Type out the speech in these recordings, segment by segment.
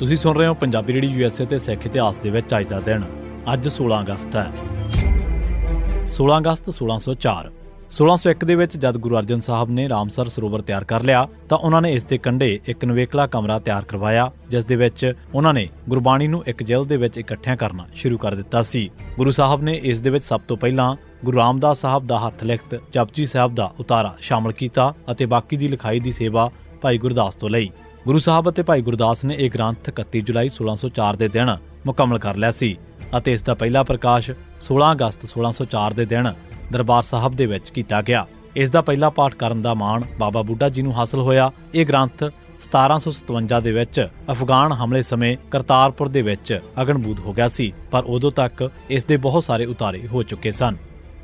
ਤੁਸੀਂ ਸੁਣ ਰਹੇ ਹੋ ਪੰਜਾਬੀ ਰੇਡੀਓ ਯੂਐਸਏ ਤੇ ਸਿੱਖ ਇਤਿਹਾਸ ਦੇ ਵਿੱਚ ਅੱਜ ਦਾ ਦਿਨ, ਅੱਜ 16 ਅਗਸਤ ਹੈ। 16 ਅਗਸਤ 1604 1601 ਦੇ ਵਿੱਚ ਜਦ ਗੁਰੂ ਅਰਜਨ ਸਾਹਿਬ ਨੇ ਰਾਮਸਰ ਸਰੋਵਰ ਤਿਆਰ ਕਰ ਲਿਆ, ਤਾਂ ਉਹਨਾਂ ਨੇ ਇਸ ਦੇ ਕੰਢੇ ਇੱਕ ਨਵੇਕਲਾ ਕਮਰਾ ਤਿਆਰ ਕਰਵਾਇਆ, ਜਿਸ ਦੇ ਵਿੱਚ ਉਹਨਾਂ ਨੇ ਗੁਰਬਾਣੀ ਨੂੰ ਇੱਕ ਜੇਲ੍ਹ ਦੇ ਵਿੱਚ ਇਕੱਠਿਆਂ ਕਰਨਾ ਸ਼ੁਰੂ ਕਰ ਦਿੱਤਾ ਸੀ। ਗੁਰੂ ਸਾਹਿਬ ਨੇ ਇਸ ਦੇ ਵਿੱਚ ਸਭ ਤੋਂ ਪਹਿਲਾਂ ਗੁਰੂ ਰਾਮਦਾਸ ਸਾਹਿਬ ਦਾ ਹੱਥ ਲਿਖਤ ਜਪਜੀ ਸਾਹਿਬ ਦਾ ਉਤਾਰਾ ਸ਼ਾਮਲ ਕੀਤਾ ਅਤੇ ਬਾਕੀ ਦੀ ਲਿਖਾਈ ਦੀ ਸੇਵਾ ਭਾਈ ਗੁਰਦਾਸ ਤੋਂ ਲਈ। ਗੁਰੂ ਸਾਹਿਬ ਅਤੇ ਭਾਈ ਗੁਰਦਾਸ ਨੇ ਇਹ ਗ੍ਰੰਥ 31 ਜੁਲਾਈ 1604 ਦੇ ਦਿਨ ਮੁਕੰਮਲ ਕਰ ਲਿਆ ਸੀ ਅਤੇ ਇਸ ਦਾ ਪਹਿਲਾ ਪ੍ਰਕਾਸ਼ 16 ਅਗਸਤ 1604 ਦੇ ਦਿਨ ਦਰਬਾਰ ਸਾਹਿਬ ਦੇ ਵਿੱਚ ਕੀਤਾ ਗਿਆ। ਇਸ ਦਾ ਪਹਿਲਾ ਪਾਠ ਕਰਨ ਦਾ ਮਾਣ ਬਾਬਾ ਬੁੱਢਾ ਜੀ ਨੂੰ ਹਾਸਲ ਹੋਇਆ। ਇਹ ਗ੍ਰੰਥ 1757 ਦੇ ਵਿੱਚ ਅਫਗਾਨ ਹਮਲੇ ਸਮੇਂ ਕਰਤਾਰਪੁਰ ਦੇ ਵਿੱਚ ਅਗਨਬੂਦ ਹੋ ਗਿਆ ਸੀ, ਪਰ ਉਦੋਂ ਤੱਕ ਇਸ ਦੇ ਬਹੁਤ ਸਾਰੇ ਉਤਾਰੇ ਹੋ ਚੁੱਕੇ ਸਨ।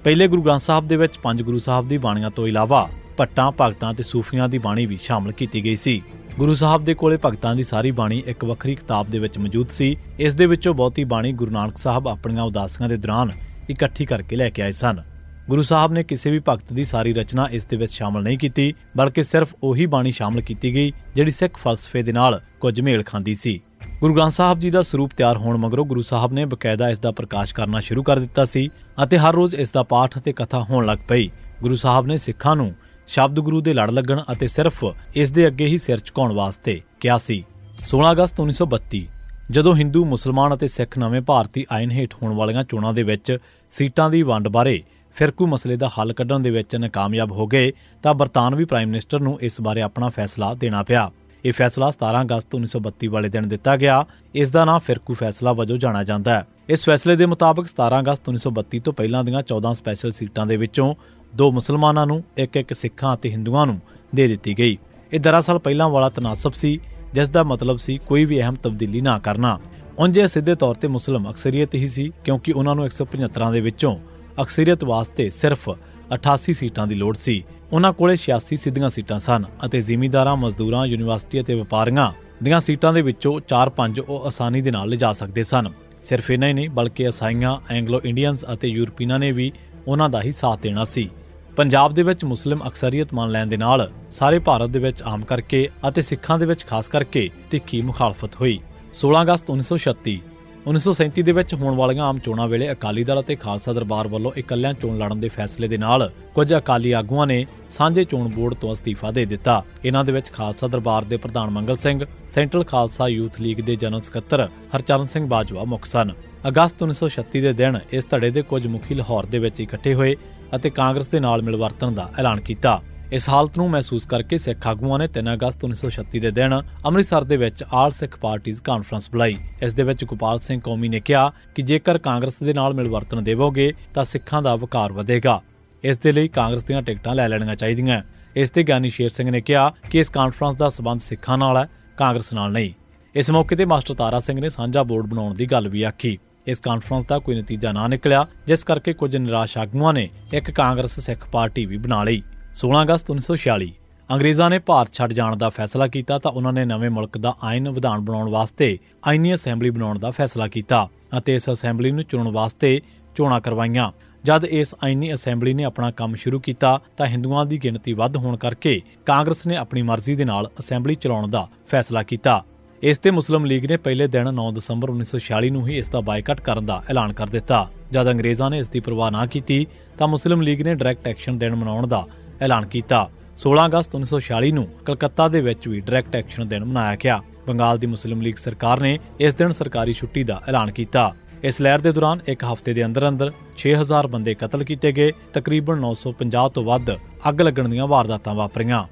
ਪਹਿਲੇ ਗੁਰੂ ਗ੍ਰੰਥ ਸਾਹਿਬ ਦੇ ਵਿੱਚ ਪੰਜ ਗੁਰੂ ਸਾਹਿਬ ਦੀ ਬਾਣੀਆਂ ਤੋਂ ਇਲਾਵਾ ਭੱਟਾਂ, ਭਗਤਾਂ ਤੇ ਸੂਫੀਆਂ ਦੀ ਬਾਣੀ ਵੀ ਸ਼ਾਮਲ ਕੀਤੀ ਗਈ ਸੀ। ਗੁਰੂ ਸਾਹਿਬ ਦੇ ਕੋਲੇ ਭਗਤਾਂ ਦੀ ਸਾਰੀ ਬਾਣੀ ਇੱਕ ਵੱਖਰੀ ਕਿਤਾਬ ਦੇ ਵਿੱਚ ਮੌਜੂਦ ਸੀ। ਇਸ ਦੇ ਵਿੱਚੋਂ ਬਹੁਤੀ ਬਾਣੀ ਗੁਰੂ ਨਾਨਕ ਸਾਹਿਬ ਆਪਣੀਆਂ ਉਦਾਸੀਆਂ ਦੇ ਦੌਰਾਨ ਇਕੱਠੀ ਕਰਕੇ ਲੈ ਕੇ ਆਏ ਸਨ। ਗੁਰੂ ਸਾਹਿਬ ਨੇ ਕਿਸੇ ਵੀ ਭਗਤ ਦੀ ਸਾਰੀ ਰਚਨਾ ਇਸ ਦੇ ਵਿੱਚ ਸ਼ਾਮਲ ਨਹੀਂ ਕੀਤੀ, ਬਲਕਿ ਸਿਰਫ ਉਹੀ ਬਾਣੀ ਸ਼ਾਮਲ ਕੀਤੀ ਗਈ, ਜਿਹੜੀ ਸਿੱਖ ਫਲਸਫੇ ਦੇ ਨਾਲ ਕੁਝ ਮੇਲ ਖਾਂਦੀ ਸੀ। ਗੁਰੂ ਗ੍ਰੰਥ ਸਾਹਿਬ ਜੀ ਦਾ ਸਰੂਪ ਤਿਆਰ ਹੋਣ ਮਗਰੋਂ ਗੁਰੂ ਸਾਹਿਬ ਨੇ ਬਕਾਇਦਾ ਇਸ ਦਾ ਪ੍ਰਕਾਸ਼ ਕਰਨਾ ਸ਼ੁਰੂ ਕਰ ਦਿੱਤਾ ਸੀ, ਅਤੇ ਹਰ ਰੋਜ਼ ਇਸ ਦਾ ਪਾਠ ਅਤੇ ਕਥਾ ਹੋਣ ਲੱਗ ਪਈ। ਗੁਰੂ ਸਾਹਿਬ ਨੇ ਸਿੱਖਾਂ ਨੂੰ ਸ਼ਬਦ ਗੁਰੂ ਦੇ ਲੜ ਲੱਗਣ ਅਤੇ ਸਿਰਫ ਇਸ ਦੇ ਅੱਗੇ ਹੀ ਸਿਰ ਝੁਕਾਉਣ ਵਾਸਤੇ ਕਿਹਾ ਸੀ। 16 ਅਗਸਤ 1932 ਜਦੋਂ ਹਿੰਦੂ, ਮੁਸਲਮਾਨ ਅਤੇ ਸਿੱਖ ਨਵੇਂ ਭਾਰਤੀ ਆਇਨ ਹੇਠ ਹੋਣ ਵਾਲੀਆਂ ਚੋਣਾਂ ਦੇ ਵਿੱਚ ਸੀਟਾਂ ਦੀ ਵੰਡ ਬਾਰੇ ਫਿਰਕੂ ਮਸਲੇ ਦਾ ਹੱਲ ਕੱਢਣ ਦੇ ਵਿੱਚ ਨਾਕਾਮਯਾਬ ਹੋ ਗਏ, ਤਾਂ ਬਰਤਾਨਵੀ ਪ੍ਰਾਈਮ ਮਿਨਿਸਟਰ ਨੂੰ ਇਸ ਬਾਰੇ ਆਪਣਾ ਫੈਸਲਾ ਦੇਣਾ ਪਿਆ। ਇਹ ਫੈਸਲਾ 17 ਅਗਸਤ 1932 ਵਾਲੇ ਦਿਨ ਦਿੱਤਾ ਗਿਆ। ਇਸ ਦਾ ਨਾਮ ਫਿਰਕੂ ਫੈਸਲਾ ਵਜੋਂ ਜਾਣਿਆ ਜਾਂਦਾ ਹੈ। ਇਸ ਫੈਸਲੇ ਦੇ ਮੁਤਾਬਕ 17 ਅਗਸਤ 1932 ਤੋਂ ਪਹਿਲਾਂ ਦੀਆਂ 14 ਸਪੈਸ਼ਲ ਸੀਟਾਂ ਦੇ ਵਿੱਚੋਂ ਦੋ ਮੁਸਲਮਾਨਾਂ ਨੂੰ, ਇੱਕ ਇੱਕ ਸਿੱਖਾਂ ਅਤੇ ਹਿੰਦੂਆਂ ਨੂੰ ਦੇ ਦਿੱਤੀ ਗਈ। ਇਹ ਦਰਅਸਲ ਪਹਿਲਾਂ ਵਾਲਾ ਤਨਾਸਬ ਸੀ, ਜਿਸ ਦਾ ਮਤਲਬ ਸੀ ਕੋਈ ਵੀ ਅਹਿਮ ਤਬਦੀਲੀ ਨਾ ਕਰਨਾ। ਉਂਝ ਸਿੱਧੇ ਤੌਰ ਤੇ ਮੁਸਲਮ ਅਕਸਰੀਅਤ ਹੀ ਸੀ, ਕਿਉਂਕਿ ਉਹਨਾਂ ਨੂੰ 175 ਦੇ ਵਿੱਚੋਂ ਅਕਸਰੀਅਤ ਵਾਸਤੇ ਸਿਰਫ 88 ਸੀਟਾਂ ਦੀ ਲੋੜ ਸੀ। ਉਹਨਾਂ ਕੋਲੇ 86 ਸਿੱਧੀਆਂ ਸੀਟਾਂ ਸਨ ਅਤੇ ਜ਼ਿਮੀਂਦਾਰਾਂ, ਮਜ਼ਦੂਰਾਂ, ਯੂਨੀਵਰਸਿਟੀ ਅਤੇ ਵਪਾਰੀਆਂ ਦੀਆਂ ਸੀਟਾਂ ਦੇ ਵਿੱਚੋਂ 4-5 ਉਹ ਆਸਾਨੀ ਦੇ ਨਾਲ ਲਿਜਾ ਸਕਦੇ ਸਨ। ਸਿਰਫ ਇਹਨਾਂ ਹੀ ਨਹੀਂ, ਬਲਕਿ ਅਸਾਈਆਂ ਐਂਗਲੋ ਇੰਡੀਅਨਸ ਅਤੇ ਯੂਰਪੀਨਾਂ ਨੇ ਵੀ ਉਹਨਾਂ ਦਾ ਹੀ ਸਾਥ ਦੇਣਾ ਸੀ। ਪੰਜਾਬ ਦੇ ਵਿੱਚ ਮੁਸਲਿਮ ਅਕਸਰੀਅਤ ਮੰਨ ਲੈਣ ਦੇ ਨਾਲ ਸਾਰੇ ਭਾਰਤ ਦੇ ਵਿੱਚ ਆਮ ਕਰਕੇ ਅਤੇ ਸਿੱਖਾਂ ਦੇ ਵਿੱਚ ਖਾਸ ਕਰਕੇ ਤਿੱਖੀ ਮੁਖਾਲਫਤ ਹੋਈ। 16 ਅਗਸਤ 1936 1937 ਦੇ ਵਿੱਚ ਹੋਣ ਵਾਲੀਆਂ ਆਮ ਚੋਣਾਂ ਵੇਲੇ ਅਕਾਲੀ ਦਲ ਅਤੇ ਖਾਲਸਾ ਦਰਬਾਰ ਵੱਲੋਂ ਇਕੱਲਿਆਂ ਚੋਣ ਲੜਨ ਦੇ ਫੈਸਲੇ ਦੇ ਨਾਲ ਕੁਝ ਅਕਾਲੀ ਆਗੂਆਂ ਨੇ ਸਾਂਝੇ ਚੋਣ ਬੋਰਡ ਤੋਂ ਅਸਤੀਫਾ ਦੇ ਦਿੱਤਾ। ਇਹਨਾਂ ਦੇ ਵਿੱਚ ਖਾਲਸਾ ਦਰਬਾਰ ਦੇ ਪ੍ਰਧਾਨ Mangal Singh, central Khalsa youth league ਦੇ ਜਨਰਲ ਸਕੱਤਰ ਹਰਚਰਨ ਸਿੰਘ ਬਾਜਵਾ ਮੁੱਖ ਸਨ। ਅਗਸਤ 1936 ਦੇ ਦਿਨ ਇਸ ਧੜੇ ਦੇ ਕੁਝ ਮੁਖੀ ਲਾਹੌਰ ਦੇ ਵਿੱਚ ਇਕੱਠੇ ਹੋਏ ਅਤੇ ਕਾਂਗਰਸ ਦੇ ਨਾਲ ਮਿਲਵਰਤਨ ਦਾ ਐਲਾਨ ਕੀਤਾ। ਇਸ ਹਾਲਤ ਨੂੰ ਮਹਿਸੂਸ ਕਰਕੇ ਸਿੱਖ ਆਗੂਆਂ ਨੇ 3 ਅਗਸਤ 1936 ਦੇ ਦਿਨ ਅੰਮ੍ਰਿਤਸਰ ਦੇ ਵਿੱਚ ਆਲ ਸਿੱਖ ਪਾਰਟੀਜ਼ ਕਾਨਫਰੰਸ ਬੁਲਾਈ। ਇਸ ਦੇ ਵਿੱਚ ਗੋਪਾਲ ਸਿੰਘ ਕੌਮੀ ਨੇ ਕਿਹਾ ਕਿ ਜੇਕਰ ਕਾਂਗਰਸ ਦੇ ਨਾਲ ਮਿਲਵਰਤਨ ਦੇਵੋਗੇ, ਤਾਂ ਸਿੱਖਾਂ ਦਾ ਵਕਾਰ ਵਧੇਗਾ। ਇਸ ਦੇ ਲਈ ਕਾਂਗਰਸ ਦੀਆਂ ਟਿਕਟਾਂ ਲੈ ਲੈਣੀਆਂ ਚਾਹੀਦੀਆਂ। ਇਸ ਤੇ ਗਿਆਨੀ ਸ਼ੇਰ ਸਿੰਘ ਨੇ ਕਿਹਾ ਕਿ ਇਸ ਕਾਨਫਰੰਸ ਦਾ ਸਬੰਧ ਸਿੱਖਾਂ ਨਾਲ ਹੈ, ਕਾਂਗਰਸ ਨਾਲ ਨਹੀਂ। ਇਸ ਮੌਕੇ ਤੇ ਮਾਸਟਰ ਤਾਰਾ ਸਿੰਘ ਨੇ ਸਾਂਝਾ ਬੋਰਡ ਬਣਾਉਣ ਦੀ ਗੱਲ ਵੀ ਆਖੀ। ਇਸ ਕਾਨਫਰੰਸ ਦਾ ਕੋਈ ਨਤੀਜਾ ਨਾ ਨਿਕਲਿਆ, ਜਿਸ ਕਰਕੇ ਕੁਝ ਨਿਰਾਸ਼ ਆਗੂਆਂ ਨੇ ਇੱਕ ਕਾਂਗਰਸ ਸਿੱਖ ਪਾਰਟੀ ਵੀ ਬਣਾ ਲਈ। 16 ਅਗਸਤ 1946 ਅੰਗਰੇਜ਼ਾਂ ਨੇ ਭਾਰਤ ਛੱਡ ਜਾਣ ਦਾ ਫੈਸਲਾ ਕੀਤਾ ਤਾਂ ਉਹਨਾਂ ਨੇ ਨਵੇਂ ਮੁਲਕ ਦਾ ਆਇਨ ਵਿਧਾਨ ਬਣਾਉਣ ਵਾਸਤੇ ਆਇਨੀ ਅਸੈਂਬਲੀ ਬਣਾਉਣ ਦਾ ਫੈਸਲਾ ਕੀਤਾ ਅਤੇ ਇਸ ਅਸੈਂਬਲੀ ਨੂੰ ਚੁਣਨ ਵਾਸਤੇ ਚੋਣਾਂ ਕਰਵਾਈਆਂ। ਜਦ ਇਸ ਆਇਨੀ ਅਸੈਂਬਲੀ ਨੇ ਆਪਣਾ ਕੰਮ ਸ਼ੁਰੂ ਕੀਤਾ ਤਾਂ ਹਿੰਦੂਆਂ ਦੀ ਗਿਣਤੀ ਵੱਧ ਹੋਣ ਕਰਕੇ ਕਾਂਗਰਸ ਨੇ ਆਪਣੀ ਮਰਜ਼ੀ ਦੇ ਨਾਲ ਅਸੈਂਬਲੀ ਚਲਾਉਣ ਦਾ ਫੈਸਲਾ ਕੀਤਾ। ਇਸ ਤੇ ਮੁਸਲਿਮ ਲੀਗ ਨੇ ਪਹਿਲੇ ਦਿਨ 9 ਦਸੰਬਰ 1946 ਨੂੰ ਹੀ ਇਸ ਦਾ ਬਾਈਕਾਟ ਕਰਨ ਦਾ ਐਲਾਨ ਕਰ ਦਿੱਤਾ। ਜਦ ਅੰਗਰੇਜ਼ਾਂ ਨੇ ਇਸ ਦੀ ਪਰਵਾਹ ਨਾ ਕੀਤੀ ਤਾਂ ਮੁਸਲਿਮ ਲੀਗ ਨੇ ਡਾਇਰੈਕਟ ਐਕਸ਼ਨ ਦਿਨ ਮਨਾਉਣ ਦਾ ਐਲਾਨ ਕੀਤਾ। 16 ਅਗਸਤ 1946 ਨੂੰ ਕਲਕੱਤਾ ਦੇ ਵਿੱਚ ਵੀ ਡਾਇਰੈਕਟ ਐਕਸ਼ਨ ਦਿਨ ਮਨਾਇਆ ਗਿਆ। ਬੰਗਾਲ ਦੀ ਮੁਸਲਿਮ ਲੀਗ ਸਰਕਾਰ ਨੇ ਇਸ ਦਿਨ ਸਰਕਾਰੀ ਛੁੱਟੀ ਦਾ ਐਲਾਨ ਕੀਤਾ। ਇਸ ਲਹਿਰ ਦੇ ਦੌਰਾਨ ਇੱਕ ਹਫ਼ਤੇ ਦੇ ਅੰਦਰ ਅੰਦਰ 6000 ਬੰਦੇ ਕਤਲ ਕੀਤੇ ਗਏ। ਤਕਰੀਬਨ 950 ਤੋਂ ਵੱਧ ਅੱਗ ਲੱਗਣ ਦੀਆਂ ਵਾਰਦਾਤਾਂ ਵਾਪਰੀਆਂ।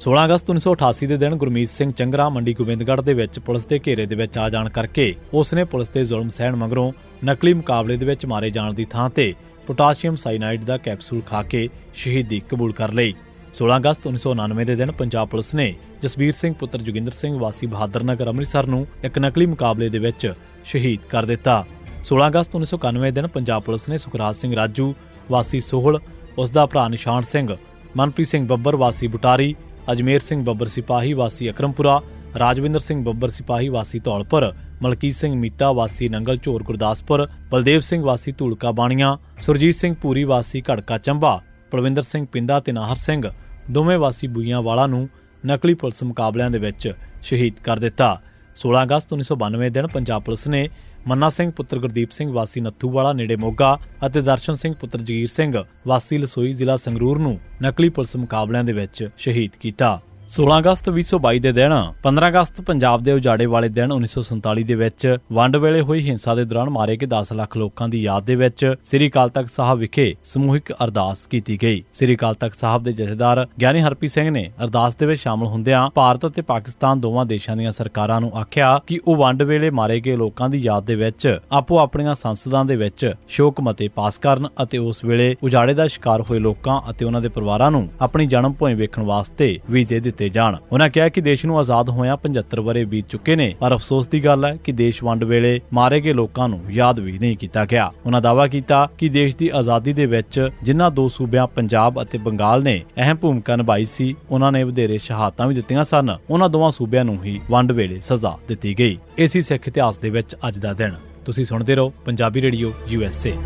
16 ਅਗਸਤ 1988 ਦੇ ਦਿਨ ਗੁਰਮੀਤ ਸਿੰਘ ਚੰਗਰਾ ਮੰਡੀ ਗੋਬਿੰਦਗੜ੍ਹ ਦੇ ਵਿੱਚ ਪੁਲਿਸ ਦੇ ਘੇਰੇ ਦੇ ਵਿੱਚ ਆ ਜਾਣ ਕਰਕੇ ਉਸ ਨੇ ਪੁਲਿਸ ਤੇ ਜ਼ੁਲਮ ਸਹਿਣ ਮਗਰੋਂ ਨਕਲੀ ਮੁਕਾਬਲੇ ਦੇ ਵਿੱਚ ਮਾਰੇ ਜਾਣ ਦੀ ਥਾਂ ਤੇ ਪੋਟਾਸ਼ੀਅਮ ਸਾਈਨਾਈਡ ਦਾ ਕੈਪਸੂਲ ਖਾ ਕੇ ਸ਼ਹੀਦੀ ਕਬੂਲ ਕਰ ਲਈ। 16 ਅਗਸਤ 1999 ਦੇ ਦਿਨ ਪੰਜਾਬ ਪੁਲਿਸ ਨੇ ਜਸਬੀਰ ਸਿੰਘ, ਪੁੱਤਰ ਜੋਗਿੰਦਰ ਸਿੰਘ, ਵਾਸੀ ਬਹਾਦਰ ਨਗਰ ਅੰਮ੍ਰਿਤਸਰ ਨੂੰ ਇੱਕ ਨਕਲੀ ਮੁਕਾਬਲੇ ਦੇ ਵਿੱਚ ਸ਼ਹੀਦ ਕਰ ਦਿੱਤਾ। 16 ਅਗਸਤ 1991 ਦਿਨ ਪੰਜਾਬ ਪੁਲਿਸ ਨੇ ਸੁਖਰਾਜ ਸਿੰਘ ਰਾਜੂ, ਵਾਸੀ ਸੋਹਲ, ਉਸ ਦਾ ਭਰਾ ਨਿਸ਼ਾਨ ਸਿੰਘ, ਮਨਪ੍ਰੀਤ ਸਿੰਘ ਬੱਬਰ, ਵਾਸੀ ਬੁਟਾਰੀ, ਅਜਮੇਰ ਸਿੰਘ ਬੱਬਰ ਸਿਪਾਹੀ, ਵਾਸੀ ਅਕਰਮਪੁਰਾ ਰਾਜਵਿੰਦਰ ਸਿੰਘ ਬੱਬਰ ਸਿਪਾਹੀ ਵਾਸੀ ਧੌਲਪੁਰ ਮਲਕੀਤ ਸਿੰਘ ਮੀਤਾ ਵਾਸੀ ਨੰਗਲ ਝੋਰ ਗੁਰਦਾਸਪੁਰ ਬਲਦੇਵ ਸਿੰਘ ਵਾਸੀ ਧੂਲਕਾ ਬਾਣੀਆਂ, ਸੁਰਜੀਤ ਸਿੰਘ ਪੂਰੀ ਵਾਸੀ ਘੜਕਾ ਚੰਬਾ ਪਲਵਿੰਦਰ ਸਿੰਘ ਪਿੰਦਾ ਤੇ ਨਾਹਰ ਸਿੰਘ, ਦੋਵੇਂ ਵਾਸੀ ਬੂਈਆਂ ਵਾਲਾ ਨੂੰ ਨਕਲੀ ਪੁਲਿਸ ਮੁਕਾਬਲਿਆਂ ਦੇ ਵਿੱਚ ਸ਼ਹੀਦ ਕਰ ਦਿੱਤਾ। 16 ਅਗਸਤ 1992 ਦਿਨ ਪੰਜਾਬ ਪੁਲਿਸ ਨੇ ਮੰਨਾ ਸਿੰਘ ਪੁੱਤਰ ਗੁਰਦੀਪ ਸਿੰਘ ਵਾਸੀ ਨੱਥੂਵਾਲਾ, ਨੇੜੇ ਮੋਗਾ ਅਤੇ ਦਰਸ਼ਨ ਸਿੰਘ ਪੁੱਤਰ ਜਗੀਰ ਸਿੰਘ ਵਾਸੀ ਲਸੋਈ ਜ਼ਿਲ੍ਹਾ ਸੰਗਰੂਰ ਨੂੰ ਨਕਲੀ ਪੁਲਿਸ ਮੁਕਾਬਲਿਆਂ ਦੇ ਵਿੱਚ ਸ਼ਹੀਦ ਕੀਤਾ। 16 ਅਗਸਤ 2022 ਦੇ ਦਿਨ 15 ਅਗਸਤ ਪੰਜਾਬ ਦੇ ਉਜਾੜੇ ਵਾਲੇ ਦਿਨ 1947 ਦੇ ਵਿੱਚ ਵੰਡ ਵੇਲੇ ਹੋਈ ਹਿੰਸਾ ਦੇ ਦੌਰਾਨ ਮਾਰੇ ਗਏ 10 ਲੱਖ ਲੋਕਾਂ ਦੀ ਯਾਦ ਦੇ ਵਿੱਚ ਸ੍ਰੀ ਅਕਾਲ ਤਖਤ ਸਾਹਿਬ ਵਿਖੇ ਸਮੂਹਿਕ ਅਰਦਾਸ ਕੀਤੀ ਗਈ। ਸ੍ਰੀ ਅਕਾਲ ਤਖਤ ਸਾਹਿਬ ਦੇ ਜਥੇਦਾਰ ਗਿਆਨੀ ਹਰਪੀ ਸਿੰਘ ਨੇ ਅਰਦਾਸ ਦੇ ਵਿੱਚ ਸ਼ਾਮਲ ਹੁੰਦਿਆਂ ਭਾਰਤ ਅਤੇ ਪਾਕਿਸਤਾਨ ਦੋਵਾਂ ਦੇਸ਼ਾਂ ਦੀਆਂ ਸਰਕਾਰਾਂ ਨੂੰ ਆਖਿਆ ਕਿ ਉਹ ਵੰਡ ਵੇਲੇ ਮਾਰੇ ਗਏ ਲੋਕਾਂ ਦੀ ਯਾਦ ਦੇ ਵਿੱਚ ਆਪੋ ਆਪਣੀਆਂ ਸੰਸਦਾਂ ਦੇ ਵਿੱਚ ਸ਼ੋਕ ਮਤੇ ਪਾਸ ਕਰਨ ਅਤੇ ਉਸ ਵੇਲੇ ਉਜਾੜੇ ਦਾ ਸ਼ਿਕਾਰ ਹੋਏ ਲੋਕਾਂ ਅਤੇ ਉਹਨਾਂ ਦੇ ਪਰਿਵਾਰਾਂ ਨੂੰ ਆਪਣੀ ਜਨਮ ਭੂਮੀ ਵੇਖਣ ਵਾਸਤੇ ਵੀਜ਼ੇ ਦਿੱਤੇ ਜਾਣ। ਉਹਨਾਂ ਕਿਹਾ ਕਿ ਦੇਸ਼ ਨੂੰ ਆਜ਼ਾਦ ਹੋਇਆਂ 75 ਵਰੇ ਬੀਤ ਚੁੱਕੇ ਨੇ, ਪਰ ਅਫਸੋਸ ਦੀ ਗੱਲ ਹੈ ਕਿ ਦੇਸ਼ ਵੰਡ ਵੇਲੇ ਮਾਰੇ ਗਏ ਲੋਕਾਂ ਨੂੰ ਯਾਦ ਵੀ ਨਹੀਂ ਕੀਤਾ ਗਿਆ। ਉਹਨਾਂ ਦਾਅਵਾ ਕੀਤਾ ਕਿ ਦੇਸ਼ ਦੀ ਆਜ਼ਾਦੀ ਦੇ ਵਿੱਚ ਜਿਨ੍ਹਾਂ ਦੋ ਸੂਬਿਆਂ ਪੰਜਾਬ ਅਤੇ ਬੰਗਾਲ ਨੇ ਅਹਿਮ ਭੂਮਿਕਾ ਨਿਭਾਈ ਸੀ ਉਹਨਾਂ ਨੇ ਵਧੇਰੇ ਸ਼ਹਾਦਤਾਂ ਵੀ ਦਿੱਤੀਆਂ ਸਨ। ਉਹਨਾਂ ਦੋਵਾਂ ਸੂਬਿਆਂ ਨੂੰ ਹੀ ਵੰਡ ਵੇਲੇ ਸਜ਼ਾ ਦਿੱਤੀ ਗਈ। ਇਸੇ ਸਿੱਖ ਇਤਿਹਾਸ ਦੇ ਵਿੱਚ ਅੱਜ ਦਾ ਦਿਨ। ਤੁਸੀਂ ਸੁਣਦੇ ਰਹੋ ਪੰਜਾਬੀ ਰੇਡੀਓ ਯੂਐਸਏ